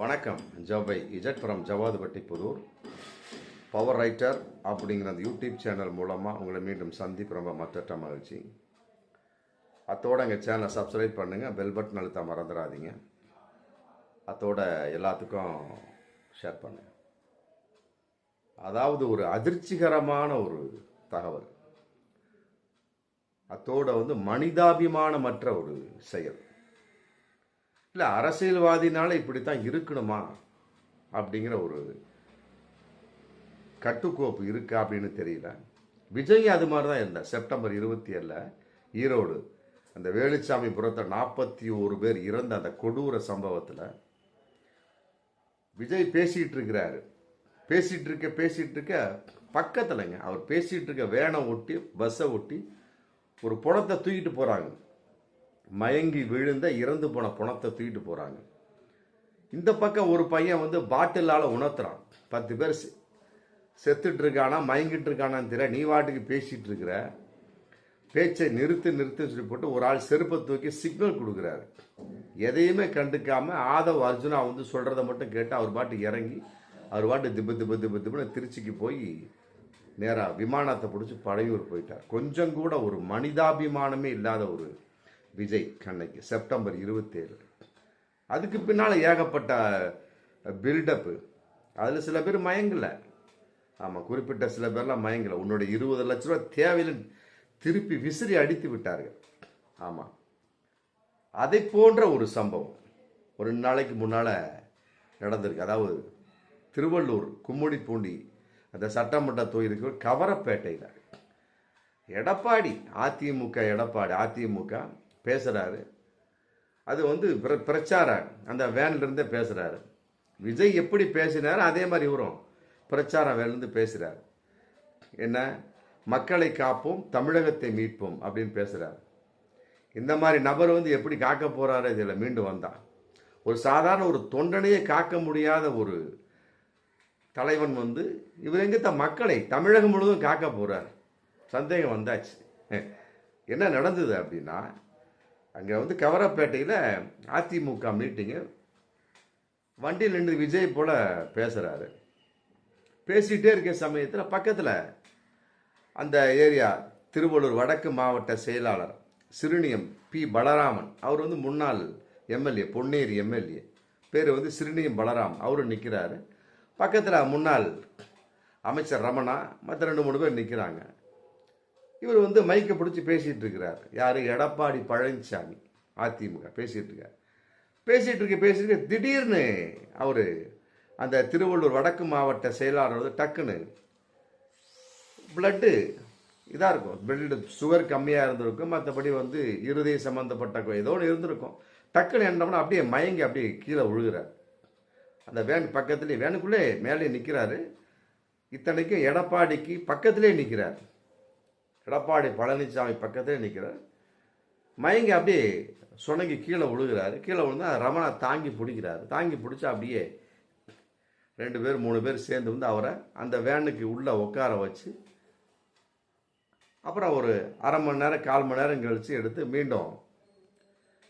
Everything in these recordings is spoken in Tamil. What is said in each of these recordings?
வணக்கம். ஜவை Z from Javadhupatti Pudur. Power writer அப்படிங்கிற அந்த யூடியூப் சேனல் மூலமாக உங்களை மீண்டும் சந்திப்பு ரொம்ப மற்ற மகிழ்ச்சி. அத்தோட எங்கள் சேனலை சப்ஸ்கிரைப் பண்ணுங்கள் பெல் பட்டன் அழுத்த மறந்துடாதீங்க. அத்தோட எல்லாத்துக்கும் ஷேர் பண்ணுங்கள் அதாவது ஒரு அதிர்ச்சிகரமான ஒரு தகவல். அத்தோட வந்து மனிதாபிமானமற்ற ஒரு செயல். இல்லை அரசியல்வாதினால இப்படித்தான் இருக்கணுமா? அப்படிங்கிற ஒரு கட்டுக்கோப்பு இருக்கா அப்படின்னு தெரியல. விஜய் அது மாதிரி தான் இருந்தார். செப்டம்பர் இருபத்தி ஏழில் ஈரோடு அந்த வேலுச்சாமி புறத்தை நாற்பத்தி ஒரு பேர் இறந்த அந்த கொடூர சம்பவத்தில் விஜய் பேசிகிட்டு இருக்கிறாரு. பேசிகிட்டு இருக்க பேசிகிட்டு இருக்க பக்கத்துலங்க அவர் பேசிகிட்டு இருக்க வேனை ஒட்டி பஸ்ஸை ஒட்டி ஒரு புணத்தை தூக்கிட்டு போகிறாங்க மயங்கி விழுந்த இறந்து போன புணத்தை தூக்கிட்டு போகிறாங்க இந்த பக்கம் ஒரு பையன் வந்து பாட்டிலால் உணர்த்துறான். பத்து பேர் செ- செத்துட்டு இருக்கானா மயங்கிட்டு இருக்கானான்னு தெரியல. நீ வாட்டுக்கு பேசிகிட்டு இருக்கிற. பேச்சை நிறுத்து நிறுத்துன்னு சொல்லி போட்டு ஒரு ஆள் செருப்பை தூக்கி சிக்னல் கொடுக்குறாரு. எதையுமே கண்டுக்காமல் ஆதவ் அர்ஜுனா வந்து சொல்கிறத மட்டும் கேட்டு அவர் பாட்டு இறங்கி அவர் பாட்டு திப்பு திப்பு திப்பு திப்புன்னு திருச்சிக்கு போய் நேராக விமானத்தை பிடிச்சி பழையூர் போயிட்டார். கொஞ்சம் கூட ஒரு மனிதாபிமானமே இல்லாத ஒரு விஜய் கண்ணைக்கு செப்டம்பர் இருபத்தேழு. அதுக்கு பின்னால் ஏகப்பட்ட பில்டப்பு அதில் சில பேர் மயங்கலை. ஆமாம் குறிப்பிட்ட சில பேர்லாம் மயங்கலை. உன்னோட இருபது லட்ச ரூபா தேவையில்லை. திருப்பி விசிறி அடித்து விட்டார்கள். ஆமாம் அதை போன்ற ஒரு சம்பவம் ஒரு நாளைக்கு முன்னால் நடந்திருக்கு. அதாவது திருவள்ளூர் கும்முடிப்பூண்டி அந்த சட்டமன்ற தொகுதிக்கு கவரப்பேட்டையில். எடப்பாடி அதிமுக எடப்பாடி அதிமுக பேசுகிறாரு அது வந்து பிர- பிரச்சாரம் அந்த வேன்லேருந்தே பேசுகிறாரு விஜய் எப்படி பேசினாரு அதே மாதிரி இவரும் பிரச்சாரம் வேன்லேருந்து பேசுகிறார் என்ன? மக்களை காப்போம் தமிழகத்தை மீட்போம் அப்படின்னு பேசுகிறார் இந்த மாதிரி நபர் வந்து எப்படி காக்க போகிறாரு இதில் மீண்டு வந்தான். ஒரு சாதாரண ஒரு தொண்டனையே காக்க முடியாத ஒரு தலைவன் வந்து இவர் எங்கத்த மக்களை தமிழகம் முழுவதும் காக்க போகிறார் சந்தேகம் வந்தாச்சு. என்ன நடந்தது அப்படின்னா அங்கே வந்து கவரப்பேட்டையில் அதிமுக மீட்டிங்கு வண்டியில் நின்று விஜய் போல் பேசுகிறாரு பேசிகிட்டே இருக்க சமயத்தில் பக்கத்தில் அந்த ஏரியா திருவள்ளூர் வடக்கு மாவட்ட செயலாளர் சிறுனியம் பி. பலராமன். அவர் வந்து முன்னாள் எம்எல்ஏ பொன்னேரி எம்எல்ஏ. பேர் வந்து சிறுனியம் பலராம் அவரும் நிற்கிறாரு பக்கத்தில் முன்னாள் அமைச்சர் ரமணா மற்ற ரெண்டு மூணு பேர் நிற்கிறாங்க இவர் வந்து மைக்கை பிடிச்சி பேசிகிட்டு இருக்கிறார். யாரு? எடப்பாடி பழனிசாமி அதிமுக. பேசிகிட்டு இருக்கார். பேசிகிட்டு இருக்க பேசிட்டு திடீர்னு அவர் அந்த திருவள்ளூர் வடக்கு மாவட்ட செயலாளர் வந்து டக்குன்னு பிளட்டு இதாக இருக்கும். பிளட்டு சுகர் கம்மியாக இருந்திருக்கும். மற்றபடி வந்து இருதய சம்மந்தப்பட்ட ஏதோ ஒன்று இருந்திருக்கும். டக்குன்னு என்னம்னா அப்படியே மயங்கி அப்படியே கீழே விழுகிறார். அந்த வேன் பக்கத்துலேயே வேனுக்குள்ளே மேலே நிற்கிறாரு இத்தனைக்கும் எடப்பாடிக்கு பக்கத்திலே நிற்கிறார் எடப்பாடி பழனிசாமி பக்கத்திலே நிற்கிறார் மயங்கி அப்படியே சுணங்கி கீழே விழுகிறாரு. கீழே விழுந்தா ரமணா தாங்கி பிடிக்கிறாரு. தாங்கி பிடிச்சா அப்படியே ரெண்டு பேர் மூணு பேர் சேர்ந்து வந்து அவரை அந்த வேனுக்கு உள்ளே உட்கார வச்சு அப்புறம் ஒரு அரை மணி நேரம் கால் மணி நேரம் கழித்து எடுத்து மீண்டும்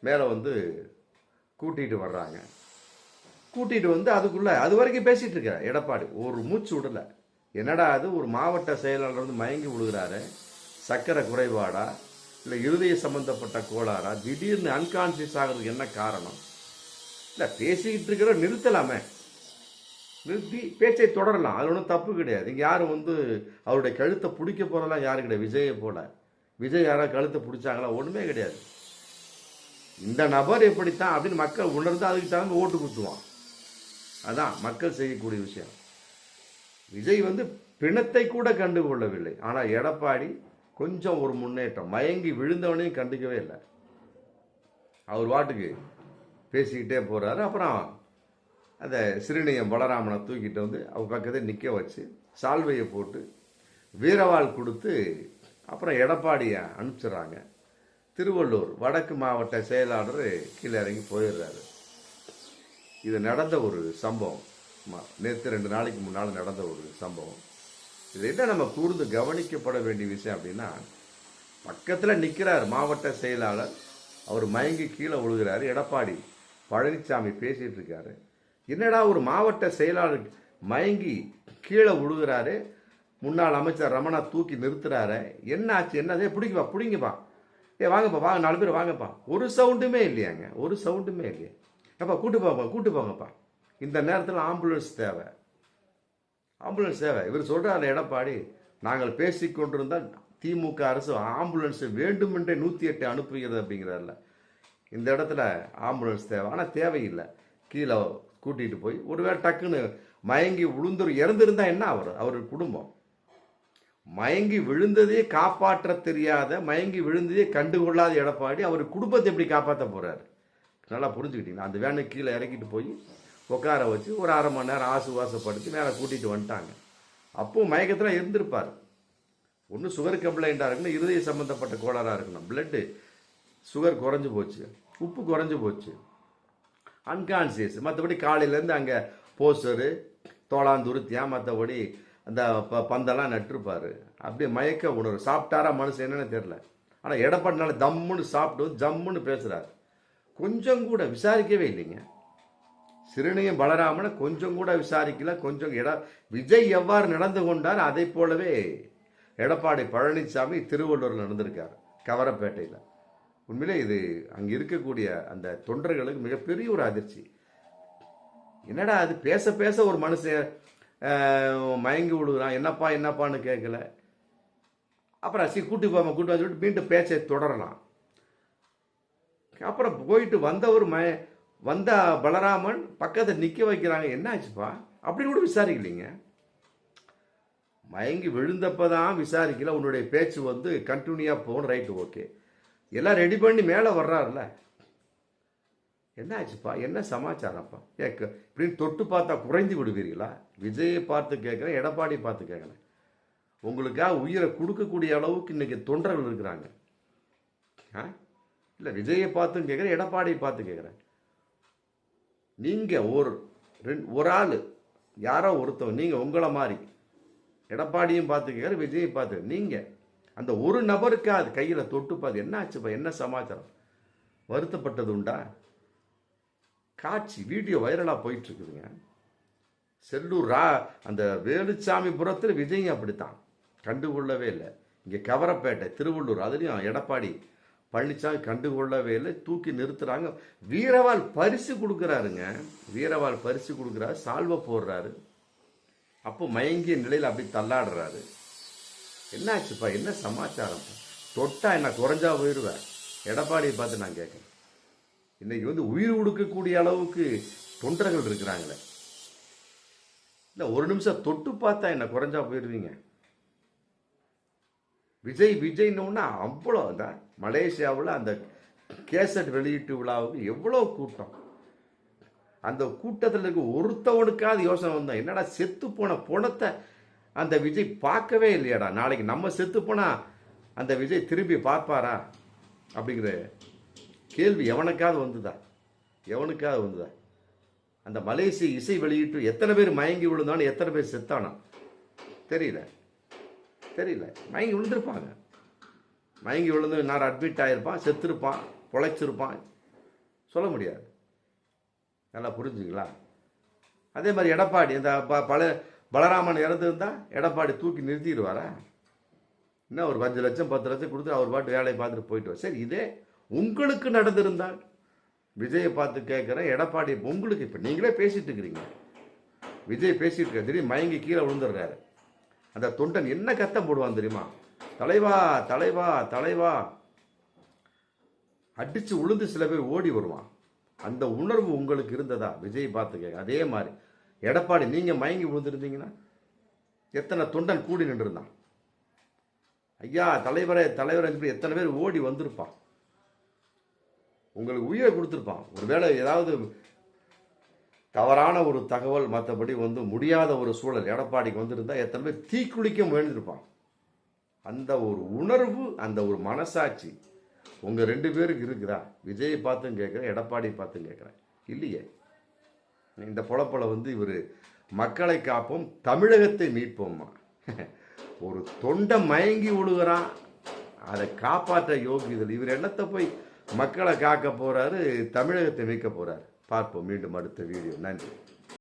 மேலே வந்து கூட்டிகிட்டு வர்றாங்க. கூட்டிகிட்டு வந்து அதுக்குள்ளே அது வரைக்கும் பேசிகிட்டு இருக்க எடப்பாடி. ஒரு மூச்சு விடல. என்னடா அது? ஒரு மாவட்ட செயலாளர் வந்து மயங்கி விழுகிறாரு. சக்கரை குறைபாடா இல்லை இருதய சம்பந்தப்பட்ட கோளாறா திடீர்னு அன்கான்சியஸ் ஆகிறதுக்கு என்ன காரணம்? இல்லை பேசிக்கிட்டு இருக்கிற நிறுத்தலாமே. நிறுத்தி பேச்சை தொடரலாம். அது ஒன்றும் தப்பு கிடையாது. இங்கே யாரும் வந்து அவருடைய கழுத்தை பிடிக்க போகிறலாம் யாரும் கிடையாது விஜயை போல. விஜய் யாராவது கழுத்தை பிடிச்சாங்களா? ஒன்றுமே கிடையாது. இந்த நபர் எப்படித்தான் அப்படின்னு மக்கள் உணர்ந்து அதுக்கு தகுந்த ஓட்டு குத்துவான். அதான் மக்கள் செய்யக்கூடிய விஷயம். விஜய் வந்து பிணத்தை கூட கண்டுகொள்ளவில்லை. ஆனால் எடப்பாடி கொஞ்சம் ஒரு முன்னேற்றம். மயங்கி விழுந்தவனையும் கண்டுக்கவே இல்லை. அவர் வாட்டுக்கு பேசிக்கிட்டே போகிறாரு அப்புறம் அந்த சிறுநீயம் பலராமனை தூக்கிட்டு வந்து அவர் பக்கத்தில் நிற்க வச்சு சால்வையை போட்டு வீரவாள் கொடுத்து அப்புறம் எடப்பாடியை அனுப்பிச்சிடுறாங்க. திருவள்ளூர் வடக்கு மாவட்ட செயலாளர் கீழே இறங்கி போயிடுறாரு. இது நடந்த ஒரு சம்பவம். நேற்று ரெண்டு நாளைக்கு முன்னால் நடந்த ஒரு சம்பவம். இது என்ன நம்ம கூர்ந்து கவனிக்கப்பட வேண்டிய விஷயம் அப்படின்னா பக்கத்தில் நிற்கிறார் மாவட்ட செயலாளர் அவர் மயங்கி கீழே விழுகிறாரு எடப்பாடி பழனிசாமி பேசிகிட்டு இருக்காரு. என்னடா ஒரு மாவட்ட செயலாளர் மயங்கி கீழே விழுகிறாரு முன்னாள் அமைச்சர் ரமணா தூக்கி நிறுத்துறாரு என்ன ஆச்சு என்னதே பிடிங்கப்பா பிடிங்கப்பா. ஏ வாங்கப்பா வாங்க நாலு பேர் வாங்கப்பா. ஒரு சவுண்டுமே இல்லையாங்க ஒரு சவுண்டுமே இல்லையா. அப்பா கூட்டு போங்கப்பா கூட்டு போங்கப்பா. இந்த நேரத்தில் ஆம்புலன்ஸ் தேவை. ஆம்புலன்ஸ் தேவை. இவர் சொல்கிறார் எடப்பாடி நாங்கள் பேசிக் கொண்டிருந்தால் திமுக அரசு ஆம்புலன்ஸு வேண்டுமென்றே நூற்றி எட்டு அனுப்புகிறது அப்படிங்கிறார்ல. இந்த இடத்துல ஆம்புலன்ஸ் தேவை. ஆனால் தேவையில்லை. கீழே கூட்டிகிட்டு போய் ஒருவேளை டக்குன்னு மயங்கி விழுந்துரு இறந்துருந்தா என்ன அவர்? அவர் குடும்பம். மயங்கி விழுந்ததே காப்பாற்ற தெரியாத மயங்கி விழுந்ததே கண்டுகொள்ளாத எடப்பாடி அவர் குடும்பத்தை எப்படி காப்பாற்ற போகிறார் நல்லா புரிஞ்சுக்கிட்டீங்களா? அந்த வேனை கீழே இறக்கிட்டு போய் உட்கார வச்சு ஒரு அரை மணி நேரம் ஆசுவாசப்படுத்தி மேலே கூட்டிகிட்டு வந்துட்டாங்க. அப்போது மயக்கத்தில் இருந்திருப்பார். ஒன்று சுகர் கம்ப்ளைண்ட்டாக இருக்கணும் இருதய சம்மந்தப்பட்ட கோளாறாக இருக்கணும். பிளட்டு சுகர் குறைஞ்சி போச்சு உப்பு குறைஞ்சி போச்சு. அன்கான்சியஸ் மற்றபடி காலையிலேருந்து அங்கே போஸ்டரு தோளாந்துருத்தியாக மற்றபடி அந்த ப பந்தெல்லாம் நட்டிருப்பார். அப்படியே மயக்க உணர்வு. சாப்பிட்டாரா மனுஷன் என்னன்னு தெரில ஆனால் எடப்பாடினால தம்முன்னு சாப்பிட்டு ஜம்முன்னு பேசுகிறார் கொஞ்சம் கூட விசாரிக்கவே இல்லைங்க. சிறுனியும் பலராமனை கொஞ்சம் கூட விசாரிக்கல கொஞ்சம் எட விஜய் எவ்வாறு நடந்து கொண்டார் அதை போலவே எடப்பாடி பழனிசாமி திருவள்ளூரில் நடந்திருக்கார் கவரப்பேட்டையில். உண்மையிலே இது அங்கே இருக்கக்கூடிய அந்த தொண்டர்களுக்கு மிகப்பெரிய ஒரு அதிர்ச்சி. என்னடா அது பேச பேச ஒரு மனுஷன் மயங்கி விழுகிறான் என்னப்பா என்னப்பான்னு கேட்கல அப்புறம் சரி கூட்டி போமா கூட்டி வந்து சொல்லிட்டு மீண்டும் பேச்சை தொடரலாம். அப்புறம் போயிட்டு வந்தவர் மய வந்த பலராமன் பக்கத்தை நிற்க வைக்கிறாங்க. என்னாச்சுப்பா? அப்படின்னு கூட விசாரிக்கலைங்க. மயங்கி விழுந்தப்ப தான் விசாரிக்கல. உன்னுடைய பேச்சு வந்து கண்டினியூவாக போகணும். ரைட்டு ஓகே எல்லாம் ரெடி பண்ணி மேலே வர்றாருல. என்ன ஆச்சுப்பா என்ன சமாச்சாரம்ப்பா? ஏ இப்படின்னு தொட்டு பார்த்தா குறைந்து விடுவீர்களா? விஜயை பார்த்து கேட்குறேன் எடப்பாடி பார்த்து கேட்குறேன். உங்களுக்காக உயிரை கொடுக்கக்கூடிய அளவுக்கு இன்றைக்கி தொண்டர்கள் இருக்கிறாங்க. ஆ? இல்லை விஜயை பார்த்தும் கேட்குறேன் எடப்பாடியை பார்த்து கேட்குறேன். நீங்கள் ஒரு ரெண்டு ஒரு ஆள் யாரோ ஒருத்தவங்க நீங்கள் உங்களை மாதிரி எடப்பாடியும் பார்த்துக்காரு விஜயும் பார்த்து நீங்கள் அந்த ஒரு நபருக்கு அது கையில் தொட்டு பார்த்து என்ன ஆச்சுப்பா என்ன சமாச்சாரம்? வருத்தப்பட்டது உண்டா? காட்சி வீடியோ வைரலாக போயிட்டுருக்குதுங்க. செல்லூர் ரா அந்த வேலுச்சாமிபுரத்தில் விஜய் அப்படித்தான். கண்டுகொள்ளவே இல்லை. இங்கே கவரப்பேட்டை திருவள்ளூர் அதுலேயும் எடப்பாடி பழனிசாமி கண்டுகொள்ளவே இல்லை தூக்கி நிறுத்துறாங்க. வீரவால் பரிசு கொடுக்குறாருங்க. வீரவால் பரிசு கொடுக்குறாரு சால்வை போடுறாரு. அப்போ மயங்கிய நிலையில் அப்படி தள்ளாடுறாரு. என்னாச்சுப்பா என்ன சமாச்சாரம் தொட்டா என்ன குறைஞ்சா போயிடுவேன் எடப்பாடியை பார்த்து நான் கேட்குறேன். இன்னைக்கு வந்து உயிர் கொடுக்கக்கூடிய அளவுக்கு தொண்டர்கள் இருக்கிறாங்களே. இல்லை ஒரு நிமிஷம் தொட்டு பார்த்தா என்ன குறைஞ்சா போயிடுவீங்க விஜய் விஜய்னோன்னா அவ்வளோ தான் மலேசியாவில் அந்த கேசட் வெளியீட்டு விழாவுக்கு எவ்வளோ கூட்டம். அந்த கூட்டத்தில் இருக்க ஒருத்தவனுக்காவது யோசனை வந்தோம். என்னடா செத்து போன பணத்தை அந்த விஜய் பார்க்கவே இல்லையாடா? நாளைக்கு நம்ம செத்து போனால் அந்த விஜய் திரும்பி பார்ப்பாரா? அப்படிங்கிற கேள்வி எவனுக்காவது வந்துதா? எவனுக்காவது வந்துதா? அந்த மலேசிய இசை வெளியீட்டு எத்தனை பேர் மயங்கி விழுந்தானு எத்தனை பேர் செத்தானா? தெரியல. தெரியல. மயங்கி விழுந்திருப்பாங்க. மயங்கி விழுந்து நான் அட்மிட் ஆகிருப்பான் செத்துருப்பான் பொழைச்சிருப்பான். சொல்ல முடியாது. நல்லா புரிஞ்சுங்களா அதே மாதிரி எடப்பாடி இந்த ப- பல பலராமன் இறந்துருந்தால் எடப்பாடி தூக்கி நிறுத்திடுவாரா? என்ன ஒரு அஞ்சு லட்சம் பத்து லட்சம் கொடுத்து அவர் பாட்டு வேலையை பார்த்துட்டு போயிட்டு சரி இதே உங்களுக்கு நடந்திருந்தால் விஜயை பார்த்து கேட்குறேன் எடப்பாடி உங்களுக்கு இப்போ நீங்களே பேசிகிட்டு இருக்கிறீங்க. விஜய் பேசிகிட்டு இருக்க திடீர் மயங்கி கீழே விழுந்துடுறாரு. அந்த தொண்டன் என்ன கத்தம் போடுவான் தெரியுமா? தலைவா தலைவா தலைவா. அடித்து உளுந்து சில பேர் ஓடி வருவான். அந்த உணர்வு உங்களுக்கு இருந்ததா? விஜய் பார்த்து கேட்க. அதே மாதிரி. எடப்பாடி நீங்கள் மயங்கி விழுந்துருந்தீங்கன்னா எத்தனை தொண்டன் கூடி நின்றுருந்தான்? ஐயா தலைவரே தலைவரை எத்தனை பேர் ஓடி வந்திருப்பான்? உங்களுக்கு உயிரை கொடுத்துருப்பான். ஒருவேளை ஏதாவது தவறான ஒரு தகவல் மற்றபடி வந்து முடியாத ஒரு சூழல். எடப்பாடிக்கு வந்திருந்தால் எத்தனை பேர் தீக்குளிக்க முயன்றிருப்பான் அந்த ஒரு உணர்வு அந்த ஒரு மனசாட்சி உங்கள் ரெண்டு பேருக்கு இருக்குதா? விஜயை பார்த்தும் கேட்குறேன் எடப்பாடி பார்த்தும் கேட்குறேன். இல்லையே. இந்த பொழப்பல வந்து இவர் மக்களை காப்போம் தமிழகத்தை மீட்போம்மா. ஒரு தொண்டை மயங்கி விழுகிறான் அதை காப்பாற்ற யோகிதல். இவர் என்னத்தை போய் மக்களை காக்க போகிறாரு தமிழகத்தை மீட்க போகிறாரு பார்ப்போம் மீண்டும் அடுத்த வீடியோ. நன்றி.